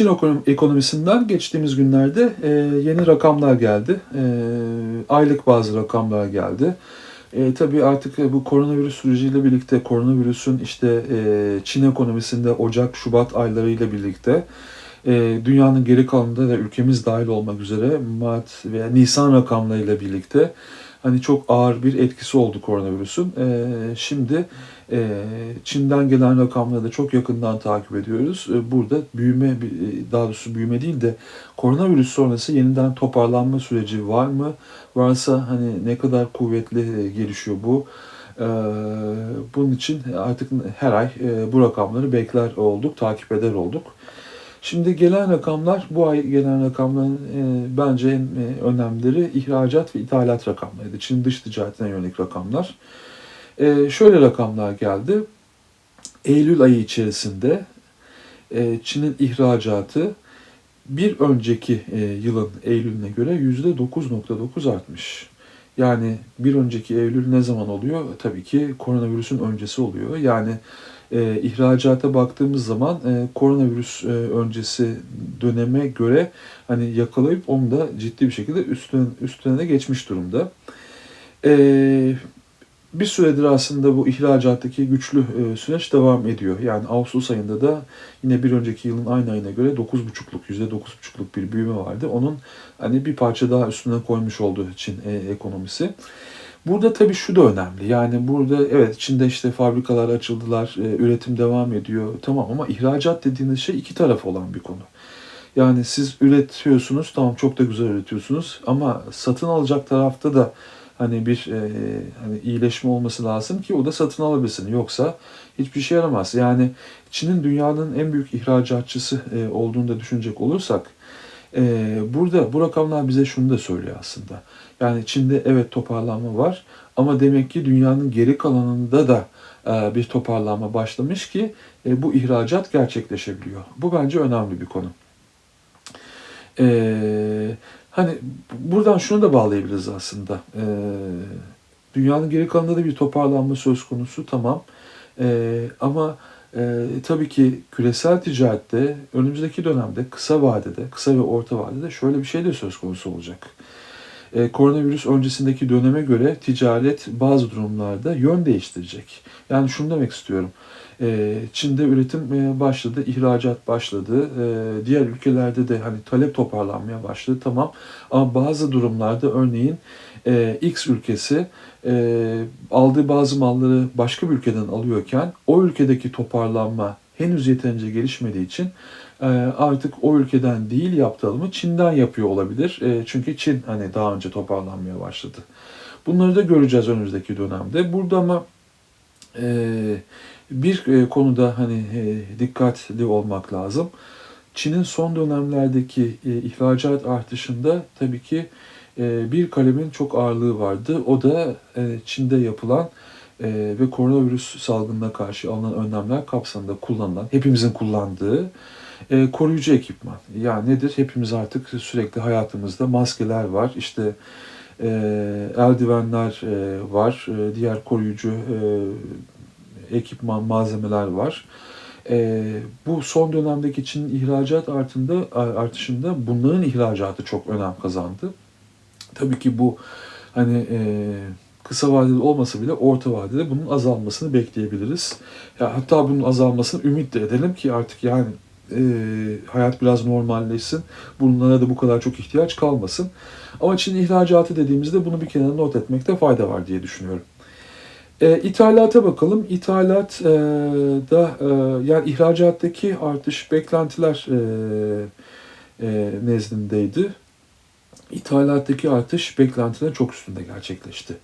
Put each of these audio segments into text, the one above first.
Çin ekonom- ekonomisinden geçtiğimiz günlerde e, yeni rakamlar geldi. E, aylık bazı rakamlar geldi. E, tabii artık e, bu koronavirüs süreciyle birlikte koronavirüsün işte e, Çin ekonomisinde Ocak, Şubat aylarıyla birlikte e, dünyanın geri kalanında da ülkemiz dahil olmak üzere Mart veya Nisan rakamlarıyla birlikte hani çok ağır bir etkisi oldu koronavirüsün. E, şimdi e, Çin'den gelen rakamları da çok yakından takip ediyoruz. E, burada büyüme, e, daha doğrusu büyüme değil de koronavirüs sonrası yeniden toparlanma süreci var mı? Varsa hani ne kadar kuvvetli e, gelişiyor bu? E, bunun için artık her ay e, bu rakamları bekler olduk, takip eder olduk. Şimdi gelen rakamlar, bu ay gelen rakamların e, bence en e, önemlileri ihracat ve ithalat rakamlarıydı. Çin dış ticaretine yönelik rakamlar. E, şöyle rakamlar geldi. Eylül ayı içerisinde e, Çin'in ihracatı bir önceki e, yılın Eylül'üne göre %9.9 artmış. Yani bir önceki Eylül ne zaman oluyor? Tabii ki koronavirüsün öncesi oluyor. Yani e, ihracata baktığımız zaman e, koronavirüs e, öncesi döneme göre hani yakalayıp onu da ciddi bir şekilde üstüne, üstüne de geçmiş durumda. E, bir süredir aslında bu ihracattaki güçlü e, süreç devam ediyor. Yani Ağustos ayında da yine bir önceki yılın aynı ayına göre 9,5'luk, %9,5'luk bir büyüme vardı. Onun hani bir parça daha üstüne koymuş olduğu Çin e, ekonomisi. Burada tabii şu da önemli. Yani burada evet Çin'de işte fabrikalar açıldılar, e, üretim devam ediyor. Tamam ama ihracat dediğiniz şey iki taraf olan bir konu. Yani siz üretiyorsunuz, tamam çok da güzel üretiyorsunuz ama satın alacak tarafta da hani bir e, hani iyileşme olması lazım ki o da satın alabilsin. Yoksa hiçbir şey yaramaz. Yani Çin'in dünyanın en büyük ihracatçısı e, olduğunu da düşünecek olursak e, burada bu rakamlar bize şunu da söylüyor aslında. Yani Çin'de evet toparlanma var ama demek ki dünyanın geri kalanında da e, bir toparlanma başlamış ki e, bu ihracat gerçekleşebiliyor. Bu bence önemli bir konu. Eee Hani buradan şunu da bağlayabiliriz aslında. Dünyanın geri kalanında da bir toparlanma söz konusu tamam. Ama e, tabii ki küresel ticarette önümüzdeki dönemde kısa vadede, kısa ve orta vadede şöyle bir şey de söz konusu olacak. Ee, koronavirüs öncesindeki döneme göre ticaret bazı durumlarda yön değiştirecek. Yani şunu demek istiyorum. Ee, Çin'de üretim e, başladı, ihracat başladı. Ee, diğer ülkelerde de hani talep toparlanmaya başladı tamam. Ama bazı durumlarda örneğin e, X ülkesi e, aldığı bazı malları başka bir ülkeden alıyorken o ülkedeki toparlanma henüz yeterince gelişmediği için artık o ülkeden değil yaptığı alımı Çin'den yapıyor olabilir. Çünkü Çin hani daha önce toparlanmaya başladı. Bunları da göreceğiz önümüzdeki dönemde. Burada ama bir e, konuda hani e, dikkatli olmak lazım. Çin'in son dönemlerdeki e, ihracat artışında tabii ki bir kalemin çok ağırlığı vardı. O da Çin'de yapılan ve koronavirüs salgınına karşı alınan önlemler kapsamında kullanılan, hepimizin kullandığı koruyucu ekipman. Yani nedir? Hepimiz artık sürekli hayatımızda maskeler var, işte eldivenler var, diğer koruyucu ekipman, malzemeler var. E, bu son dönemdeki Çin'in ihracat artıında, artışında bunların ihracatı çok önem kazandı. Tabii ki bu hani e, kısa vadede olmasa bile orta vadede bunun azalmasını bekleyebiliriz. Ya, hatta bunun azalmasını ümit de edelim ki artık yani e, hayat biraz normalleşsin. Bunlara da bu kadar çok ihtiyaç kalmasın. Ama Çin ihracatı dediğimizde bunu bir kenara not etmekte fayda var diye düşünüyorum. E, ithalata bakalım. İthalat e, da e, yani ihracattaki artış beklentiler e, e, nezdindeydi. İthalattaki artış beklentilerin çok üstünde gerçekleşti.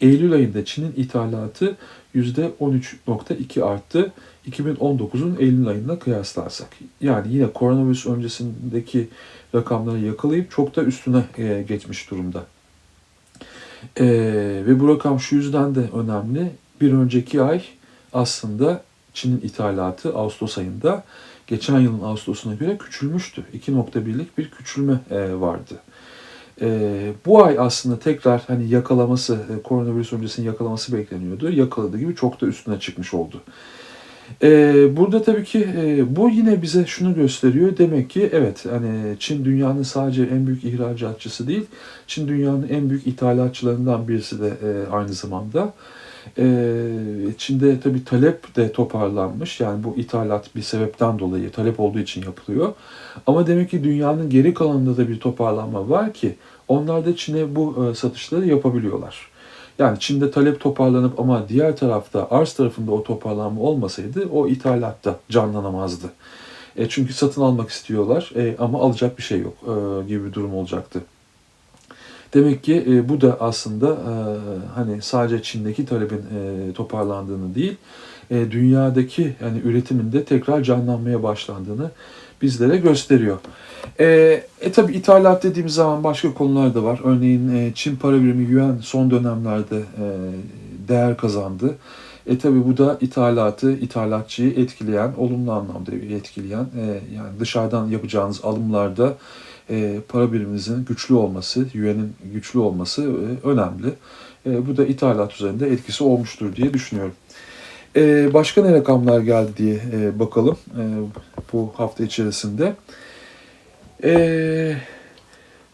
Eylül ayında Çin'in ithalatı %13.2 arttı 2019'un Eylül ayında kıyaslarsak. Yani yine koronavirüs öncesindeki rakamları yakalayıp çok da üstüne e, geçmiş durumda. Ee, ve bu rakam şu yüzden de önemli. Bir önceki ay aslında Çin'in ithalatı Ağustos ayında geçen yılın Ağustos'una göre küçülmüştü. 2.1'lik bir küçülme e, vardı. E, bu ay aslında tekrar hani yakalaması, e, koronavirüs öncesinin yakalaması bekleniyordu. Yakaladığı gibi çok da üstüne çıkmış oldu. Ee, burada tabii ki e, bu yine bize şunu gösteriyor. Demek ki evet hani Çin dünyanın sadece en büyük ihracatçısı değil, Çin dünyanın en büyük ithalatçılarından birisi de e, aynı zamanda. Ee, Çin'de tabii talep de toparlanmış. Yani bu ithalat bir sebepten dolayı talep olduğu için yapılıyor. Ama demek ki dünyanın geri kalanında da bir toparlanma var ki onlar da Çin'e bu e, satışları yapabiliyorlar. Yani Çin'de talep toparlanıp ama diğer tarafta arz tarafında o toparlanma olmasaydı o ithalatta canlanamazdı. E, çünkü satın almak istiyorlar e, ama alacak bir şey yok e, gibi bir durum olacaktı. Demek ki e, bu da aslında e, hani sadece Çin'deki talebin e, toparlandığını değil, e, dünyadaki yani üretimin de tekrar canlanmaya başlandığını bizlere gösteriyor. E, e tabi ithalat dediğimiz zaman başka konular da var. Örneğin e, Çin para birimi yuan son dönemlerde e, değer kazandı. E tabi bu da ithalatı, ithalatçıyı etkileyen, olumlu anlamda etkileyen, e, yani dışarıdan yapacağınız alımlarda e, para biriminizin güçlü olması, yuanın güçlü olması e, önemli. E, bu da ithalat üzerinde etkisi olmuştur diye düşünüyorum. E, başka ne rakamlar geldi diye e, bakalım e, bu hafta içerisinde. E,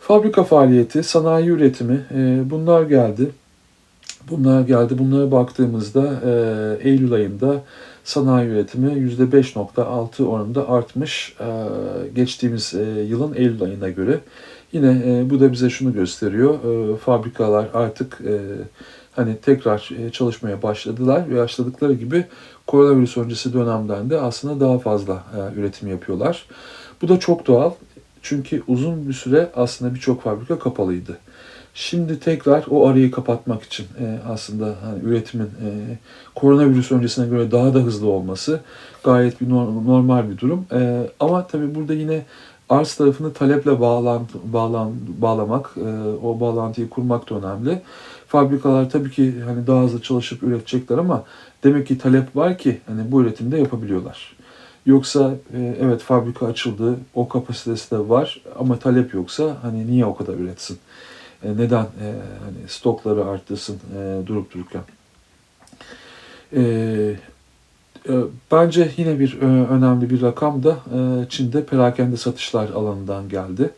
fabrika faaliyeti, sanayi üretimi e, bunlar geldi. Bunlar geldi. Bunlara baktığımızda e, Eylül ayında sanayi üretimi %5.6 oranında artmış e, geçtiğimiz e, yılın Eylül ayına göre. Yine e, bu da bize şunu gösteriyor. E, fabrikalar artık e, hani tekrar e, çalışmaya başladılar ve başladıkları gibi koronavirüs öncesi dönemden de aslında daha fazla e, üretim yapıyorlar. Bu da çok doğal. Çünkü uzun bir süre aslında birçok fabrika kapalıydı. Şimdi tekrar o arayı kapatmak için e, aslında hani üretimin e, koronavirüs öncesine göre daha da hızlı olması gayet bir normal bir durum. E, ama tabii burada yine arz tarafını taleple bağlant, bağlan, bağlamak, e, o bağlantıyı kurmak da önemli. Fabrikalar tabii ki hani daha hızlı çalışıp üretecekler ama demek ki talep var ki hani bu üretimde yapabiliyorlar. Yoksa e, evet fabrika açıldı, o kapasitesi de var ama talep yoksa hani niye o kadar üretsin? E, neden e, hani stokları arttırsın e, durup dururken? E, e, bence yine bir e, önemli bir rakam da e, Çin'de perakende satışlar alanından geldi.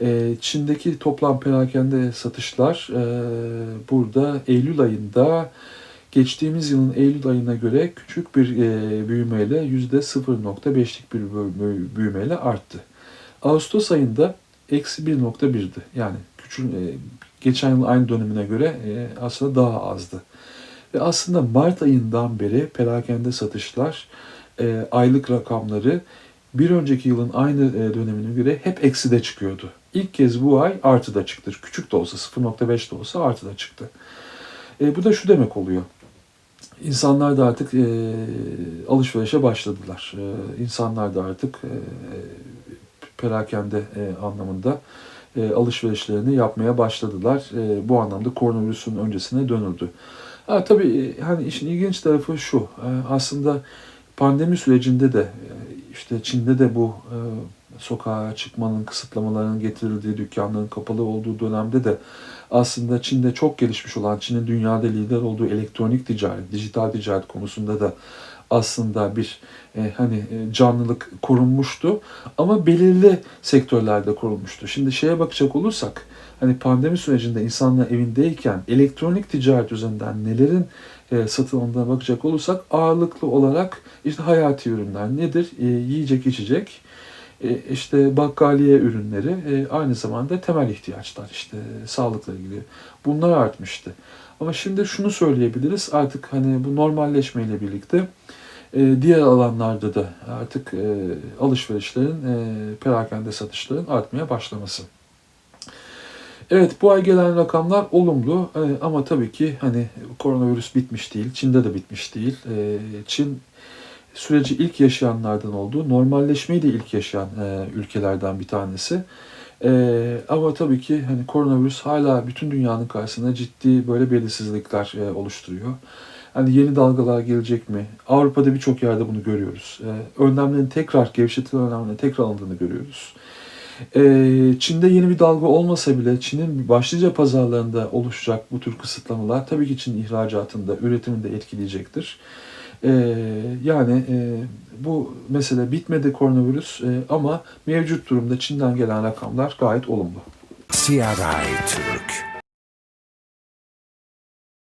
E, Çin'deki toplam perakende satışlar e, burada Eylül ayında geçtiğimiz yılın Eylül ayına göre küçük bir e, büyümeyle %0.5'lik bir büyümeyle arttı. Ağustos ayında eksi 1.1'di. Yani küçül, e, geçen yıl aynı dönemine göre e, aslında daha azdı. Ve aslında Mart ayından beri perakende satışlar e, aylık rakamları bir önceki yılın aynı dönemine göre hep ekside çıkıyordu. İlk kez bu ay artıda çıktı. Küçük de olsa 0.5 de olsa artıda çıktı. E, bu da şu demek oluyor. İnsanlar da artık e, alışverişe başladılar. E, insanlar da artık e, perakende e, anlamında e, alışverişlerini yapmaya başladılar. E, bu anlamda koronavirüsün öncesine dönüldü. Ha, tabii e, hani işin ilginç tarafı şu. E, aslında pandemi sürecinde de e, işte Çin'de de bu e, sokağa çıkmanın kısıtlamalarının getirildiği dükkanların kapalı olduğu dönemde de aslında Çin'de çok gelişmiş olan Çin'in dünyada lider olduğu elektronik ticaret, dijital ticaret konusunda da aslında bir e, hani e, canlılık korunmuştu ama belirli sektörlerde korunmuştu. Şimdi şeye bakacak olursak hani pandemi sürecinde insanlar evindeyken elektronik ticaret üzerinden nelerin e, satın alındığına bakacak olursak ağırlıklı olarak işte hayati ürünler nedir? E, yiyecek içecek, e, işte bakkaliye ürünleri, e, aynı zamanda temel ihtiyaçlar işte sağlıkla ilgili bunlar artmıştı. Ama şimdi şunu söyleyebiliriz artık hani bu normalleşmeyle birlikte e, diğer alanlarda da artık e, alışverişlerin, e, perakende satışların artmaya başlaması. Evet bu ay gelen rakamlar olumlu e, ama tabii ki hani koronavirüs bitmiş değil, Çin'de de bitmiş değil. Çin süreci ilk yaşayanlardan olduğu, normalleşmeyi de ilk yaşayan ülkelerden bir tanesi. E, ama tabii ki hani koronavirüs hala bütün dünyanın karşısında ciddi böyle belirsizlikler e, oluşturuyor. Hani yeni dalgalar gelecek mi? Avrupa'da birçok yerde bunu görüyoruz. E, önlemlerin tekrar, gevşetilen önlemlerin tekrar alındığını görüyoruz. E, Çin'de yeni bir dalga olmasa bile Çin'in başlıca pazarlarında oluşacak bu tür kısıtlamalar tabii ki Çin ihracatında, üretiminde etkileyecektir. E, yani e, bu mesele bitmedi koronavirüs e, ama mevcut durumda Çin'den gelen rakamlar gayet olumlu. CRI Türk